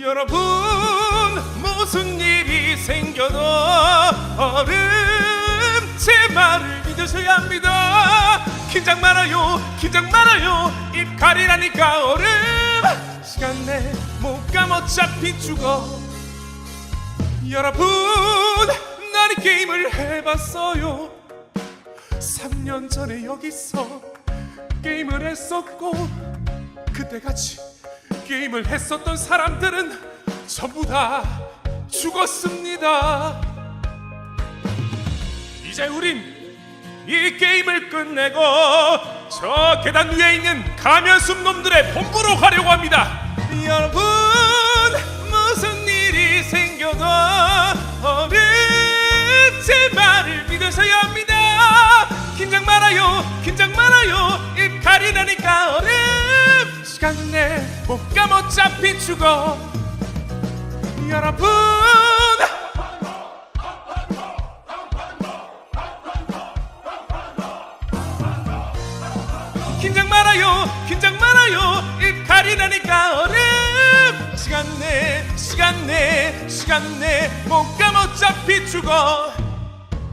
여러분 무슨 일이 생겨도 얼음 제 말을 믿으셔야 합니다. 긴장 말아요 긴장 말아요. 입 가리라니까 얼음. 시간 내못 감아 어차피 죽어. 여러분 난 이 게임을 해봤어요. 3년 전에 여기서 게임을 했었고 그때 같이 게임을 했었던 사람들은 전부 다 죽었습니다. 이제 우린 이 게임을 끝내고 저 계단 위에 있는 가면숲 놈들의 본부로 가려고 합니다. 여러분 무슨 일이 생겨도 어른 제 말을 믿으셔야 합니다. 긴장 말아요 긴장 말아요. 입 가리라니까 얼음 시간 내못 감아 어차피 죽어. 여러분. 긴장 말아요 긴장 말아요. 입 가리라니까 얼음. 시간 내 시간 내 시간 내. 못 감아 어차피 죽어